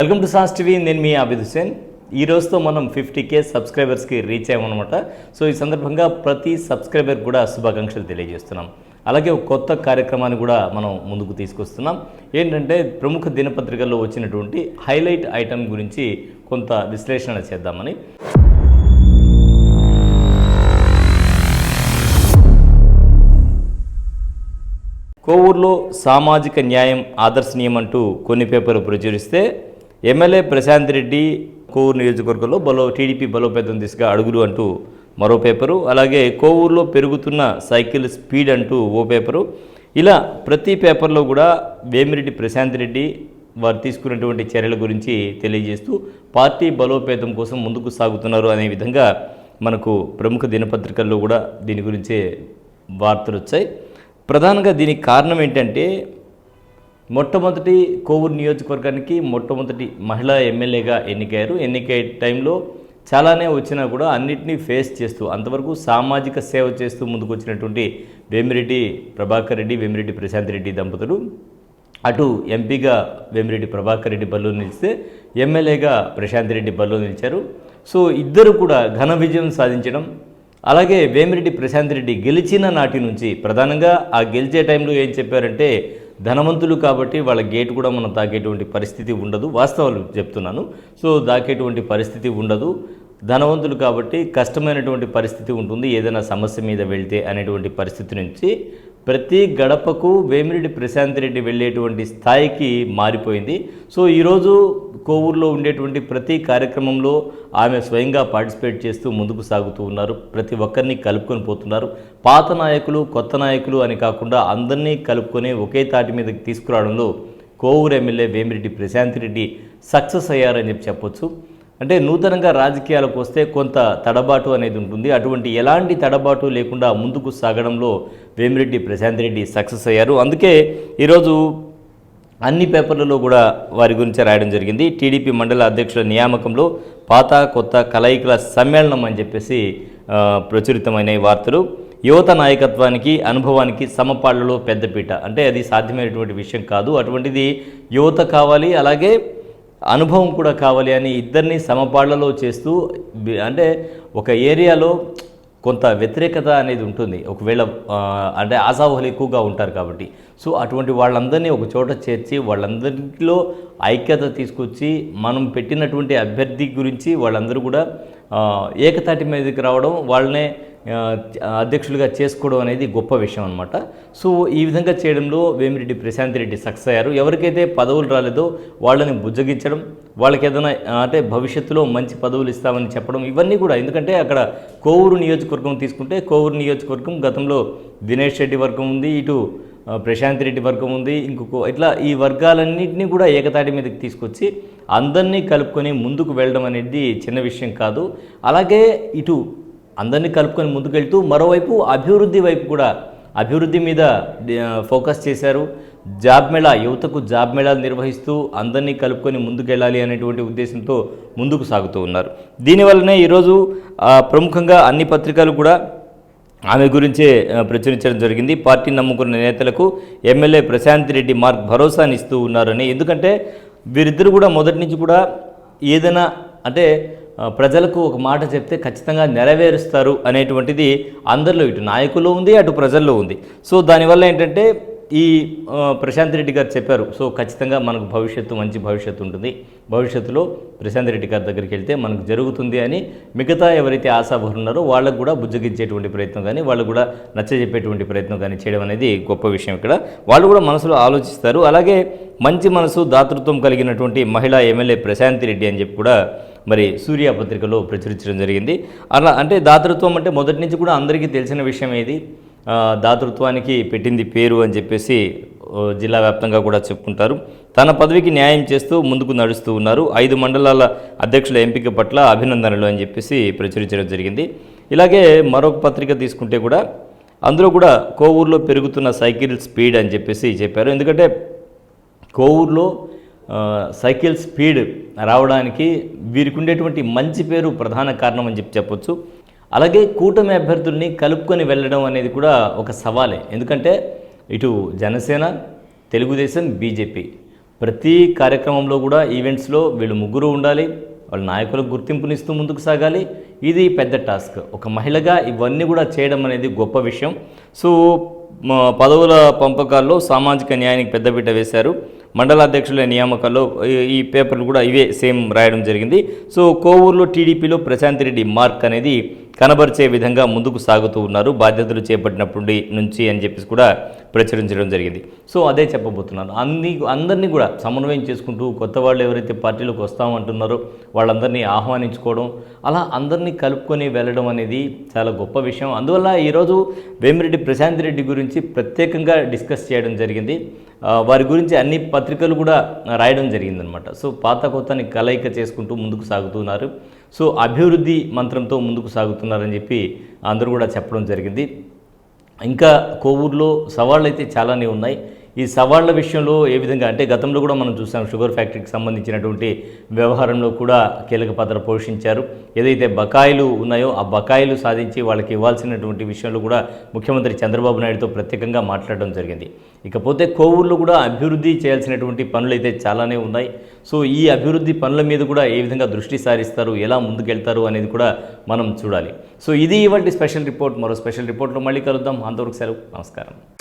Welcome to sauce TV నేను మీ ఆబిద్ హుసేన్ ఈ రోజుతో మనం ఫిఫ్టీ కే సబ్స్క్రైబర్స్కి రీచ్ అయ్యామన్నమాట. సో ఈ సందర్భంగా ప్రతి సబ్స్క్రైబర్ కూడా శుభాకాంక్షలు తెలియజేస్తున్నాం. అలాగే ఒక కొత్త కార్యక్రమాన్ని కూడా మనం ముందుకు తీసుకొస్తున్నాం. ఏంటంటే ప్రముఖ దినపత్రికల్లో వచ్చినటువంటి హైలైట్ ఐటమ్ గురించి కొంత విశ్లేషణ చేద్దామని. కోవూరులో సామాజిక న్యాయం ఆదర్శనీయం అంటూ కొన్ని పేపర్లు ప్రచురిస్తే ఎమ్మెల్యే ప్రశాంత్ రెడ్డి కోవూరు నియోజకవర్గంలో బలో టీడీపీ బలోపేతం దిశగా అడుగులు అంటూ మరో పేపరు అలాగే కోవూరులో పెరుగుతున్న సైకిల్ స్పీడ్ అంటూ ఓ పేపరు. ఇలా ప్రతి పేపర్లో కూడా వేమిరెడ్డి ప్రశాంత్ రెడ్డి వారు తీసుకున్నటువంటి చర్యల గురించి తెలియజేస్తూ పార్టీ బలోపేతం కోసం ముందుకు సాగుతున్నారు అనే విధంగా మనకు ప్రముఖ దినపత్రికల్లో కూడా దీని గురించే వార్తలు వచ్చాయి ప్రధానంగా దీనికి కారణం ఏంటంటే మొట్టమొదటి కోవూరు నియోజకవర్గానికి మొట్టమొదటి మహిళా ఎమ్మెల్యేగా ఎన్నికయ్యారు. ఎన్నికయ్యే టైంలో చాలానే వచ్చినా కూడా అన్నింటినీ ఫేస్ చేస్తూ అంతవరకు సామాజిక సేవ చేస్తూ ముందుకు వచ్చినటువంటి వేమిరెడ్డి ప్రభాకర్ రెడ్డి వేమిరెడ్డి ప్రశాంత్ రెడ్డి దంపతులు. అటు ఎంపీగా వేమిరెడ్డి ప్రభాకర్ రెడ్డి బల్లో నిలిస్తే ఎమ్మెల్యేగా ప్రశాంత్ రెడ్డి బల్లో నిలిచారు. సో ఇద్దరు కూడా ఘన విజయం సాధించడం అలాగే వేమిరెడ్డి ప్రశాంత్ రెడ్డి గెలిచిన నాటి నుంచి ప్రధానంగా ఆ గెలిచే టైంలో ఏం చెప్పారంటే ధనవంతులు కాబట్టి వాళ్ళ గేట్ కూడా మనం తాకేటువంటి పరిస్థితి ఉండదు. వాస్తవాలు చెప్తున్నాను. సో దాకేటువంటి పరిస్థితి ఉండదు. ధనవంతులు కాబట్టి కష్టమైనటువంటి పరిస్థితి ఉంటుంది. ఏదైనా సమస్య మీద వెళ్తే అనేటువంటి పరిస్థితి నుంచి ప్రతి గడపకు వేమిరెడ్డి ప్రశాంత్ రెడ్డి వెళ్ళేటువంటి స్థాయికి మారిపోయింది. సో ఈరోజు కోవూరులో ఉండేటువంటి ప్రతి కార్యక్రమంలో ఆమె స్వయంగా పార్టిసిపేట్ చేస్తూ ముందుకు సాగుతూ ఉన్నారు. ప్రతి ఒక్కరిని కలుపుకొని పోతున్నారు. పాత నాయకులు కొత్త నాయకులు అని కాకుండా అందరినీ కలుపుకొని ఒకే తాటి మీదకి తీసుకురావడంలో కోవూరు ఎమ్మెల్యే వేమిరెడ్డి ప్రశాంత్ రెడ్డి సక్సెస్ అయ్యారని చెప్పి చెప్పొచ్చు. అంటే నూతనంగా రాజకీయాలకు వస్తే కొంత తడబాటు అనేది ఉంటుంది. అటువంటి ఎలాంటి తడబాటు లేకుండా ముందుకు సాగడంలో వేమిరెడ్డి ప్రశాంత్ రెడ్డి సక్సెస్ అయ్యారు. అందుకే ఈరోజు అన్ని పేపర్లలో కూడా వారి గురించి రాయడం జరిగింది. టీడీపీ మండల అధ్యక్షుల నియామకంలో పాత కొత్త కలయికల సమ్మేళనం అని చెప్పేసి ప్రచురితమైన వార్తలు. యువత నాయకత్వానికి అనుభవానికి సమపాళ్ళలో పెద్దపీట. అంటే అది సాధ్యమైనటువంటి విషయం కాదు. అటువంటిది యువత కావాలి. అలాగే అనుభవం కూడా కావాలి అని ఇద్దరిని సమపాళ్ళలో చేస్తూ అంటే ఒక ఏరియాలో కొంత వ్యతిరేకత అనేది ఉంటుంది. ఒకవేళ అంటే ఆశావహులు ఎక్కువగా ఉంటారు కాబట్టి. సో అటువంటి వాళ్ళందరినీ ఒక చోట చేర్చి వాళ్ళందరిలో ఐక్యత తీసుకొచ్చి మనం పెట్టినటువంటి అభ్యర్థి గురించి వాళ్ళందరూ కూడా ఏకతాటి మీదకి రావడం వాళ్ళనే అధ్యక్షులుగా చేసుకోవడం అనేది గొప్ప విషయం అనమాట సో ఈ విధంగా చేయడంలో వేమిరెడ్డి ప్రశాంత్ రెడ్డి సక్సెస్ అయ్యారు. ఎవరికైతే పదవులు రాలేదో వాళ్ళని బుజ్జగించడం వాళ్ళకి ఏదైనా అంటే భవిష్యత్తులో మంచి పదవులు ఇస్తామని చెప్పడం ఇవన్నీ కూడా. ఎందుకంటే అక్కడ కోవూరు నియోజకవర్గం తీసుకుంటే కోవూరు నియోజకవర్గం గతంలో దినేష్ రెడ్డి వర్గం ఉంది ఇటు ప్రశాంత్ రెడ్డి వర్గం ఉంది ఇంకొక ఇట్లా ఈ వర్గాలన్నింటినీ కూడా ఏకతాటి మీదకి తీసుకొచ్చి అందరినీ కలుపుకొని ముందుకు వెళ్ళడం అనేది చిన్న విషయం కాదు. అలాగే ఇటు అందరినీ కలుపుకొని ముందుకెళ్తూ మరోవైపు అభివృద్ధి వైపు కూడా అభివృద్ధి మీద ఫోకస్ చేశారు. జాబ్ మేళా యువతకు జాబ్ మేళాలు నిర్వహిస్తూ అందరినీ కలుపుకొని ముందుకెళ్ళాలి అనేటువంటి ఉద్దేశంతో ముందుకు సాగుతూ ఉన్నారు. దీనివల్లనే ఈరోజు ప్రముఖంగా అన్ని పత్రికలు కూడా ఆమె గురించే ప్రచురించడం జరిగింది. పార్టీ నమ్ముకున్న నేతలకు ఎమ్మెల్యే ప్రశాంత్ రెడ్డి మార్క్ భరోసానిస్తూ ఉన్నారని. ఎందుకంటే వీరిద్దరు కూడా మొదటి నుంచి కూడా ఏదైనా అంటే ప్రజలకు ఒక మాట చెప్తే ఖచ్చితంగా నెరవేరుస్తారు అనేటువంటిది అందరిలో ఇటు నాయకుల్లో ఉంది అటు ప్రజల్లో ఉంది. సో దానివల్ల ఏంటంటే ఈ ప్రశాంత్ రెడ్డి గారు చెప్పారు. సో ఖచ్చితంగా మనకు భవిష్యత్తు మంచి భవిష్యత్తు ఉంటుంది. భవిష్యత్తులో ప్రశాంత్ రెడ్డి గారి దగ్గరికి వెళ్తే మనకు జరుగుతుంది అని మిగతా ఎవరైతే ఆశాభరు ఉన్నారో వాళ్ళకు కూడా బుజ్జగించేటువంటి ప్రయత్నం కానీ వాళ్ళు కూడా నచ్చజెప్పేటువంటి ప్రయత్నం కానీ చేయడం అనేది గొప్ప విషయం ఇక్కడ. వాళ్ళు కూడా మనసులో ఆలోచిస్తారు. అలాగే మంచి మనసు దాతృత్వం కలిగినటువంటి మహిళా ఎమ్మెల్యే ప్రశాంత్ రెడ్డి అని చెప్పి కూడా మరి సూర్య పత్రికలో ప్రచురించడం జరిగింది. అలా అంటే దాతృత్వం అంటే మొదటి నుంచి కూడా అందరికీ తెలిసిన విషయం ఏది? దాతృత్వానికి పెట్టింది పేరు అని చెప్పేసి జిల్లా వ్యాప్తంగా కూడా చెప్పుకుంటారు. తన పదవికి న్యాయం చేస్తూ ముందుకు నడుస్తూ ఉన్నారు. ఐదు మండలాల అధ్యక్షుల ఎంపిక పట్ల అభినందనలు అని చెప్పేసి ప్రచురించడం జరిగింది. ఇలాగే మరొక పత్రిక తీసుకుంటే కూడా అందులో కూడా కోవూరులో పెరుగుతున్న సైకిల్ స్పీడ్ అని చెప్పేసి చెప్పారు. ఎందుకంటే కోవూరులో సైకిల్ స్పీడ్ రావడానికి వీరికి ఉండేటువంటి మంచి పేరు ప్రధాన కారణం అని చెప్పి చెప్పొచ్చు. అలాగే కూటమి అభ్యర్థుల్ని కలుపుకొని వెళ్ళడం అనేది కూడా ఒక సవాలే. ఎందుకంటే ఇటు జనసేన తెలుగుదేశం బీజేపీ ప్రతి కార్యక్రమంలో కూడా ఈవెంట్స్లో వీళ్ళు ముగ్గురు ఉండాలి వాళ్ళ నాయకులకు గుర్తింపునిస్తూ ముందుకు సాగాలి. ఇది పెద్ద టాస్క్. ఒక మహిళగా ఇవన్నీ కూడా చేయడం అనేది గొప్ప విషయం. సో పదవుల పంపకాల్లో సామాజిక న్యాయానికి పెద్దపీట వేశారు. మండలాధ్యక్షుల నియామకాల్లో ఈ- ఈ పేపర్లు కూడా ఇవే సేమ్ రాయడం జరిగింది. సో కోవూరులో టీడీపీలో ప్రశాంత్ రెడ్డి మార్క్ అనేది కనబరిచే విధంగా ముందుకు సాగుతూ ఉన్నారు. బాధ్యతలు చేపట్టినప్పటి నుంచి అని చెప్పేసి కూడా ప్రచురించడం జరిగింది. సో అదే చెప్పబోతున్నాను. అన్ని అందరినీ కూడా సమన్వయం చేసుకుంటూ కొత్త వాళ్ళు ఎవరైతే పార్టీలోకి వస్తామంటున్నారో వాళ్ళందరినీ ఆహ్వానించుకోవడం అలా అందరినీ కలుపుకొని వెళ్ళడం అనేది చాలా గొప్ప విషయం. అందువల్ల ఈరోజు వేమిరెడ్డి ప్రశాంత్ రెడ్డి గురించి ప్రత్యేకంగా డిస్కస్ చేయడం జరిగింది. వారి గురించి అన్ని పత్రికలు కూడా రాయడం జరిగిందనమాట. సో పాత కొత్తని కలయిక చేసుకుంటూ ముందుకు సాగుతున్నారు. సో అభివృద్ధి మంత్రంతో ముందుకు సాగుతున్నారని చెప్పి అందరూ కూడా చెప్పడం జరిగింది. ఇంకా కోవూరులో సవాళ్ళు అయితే చాలానే ఉన్నాయి. ఈ సవాళ్ళ విషయంలో ఏ విధంగా అంటే గతంలో కూడా మనం చూసాం షుగర్ ఫ్యాక్టరీకి సంబంధించినటువంటి వ్యవహారంలో కూడా కీలక పాత్ర పోషించారు. ఏదైతే బకాయిలు ఉన్నాయో ఆ బకాయిలు సాధించి వాళ్ళకి ఇవ్వాల్సినటువంటి విషయంలో కూడా ముఖ్యమంత్రి చంద్రబాబు నాయుడుతో ప్రత్యేకంగా మాట్లాడడం జరిగింది. ఇకపోతే కోవూరులో కూడా అభివృద్ధి చేయాల్సినటువంటి పనులు అయితే చాలానే ఉన్నాయి. సో ఈ అభివృద్ధి పనుల మీద కూడా ఏ విధంగా దృష్టి సారిస్తారు ఎలా ముందుకెళ్తారు అనేది కూడా మనం చూడాలి. సో ఇది ఇవాళ స్పెషల్ రిపోర్ట్. మరో స్పెషల్ రిపోర్ట్లో మళ్ళీ కలుద్దాం. అంతవరకు సెలవు. నమస్కారం.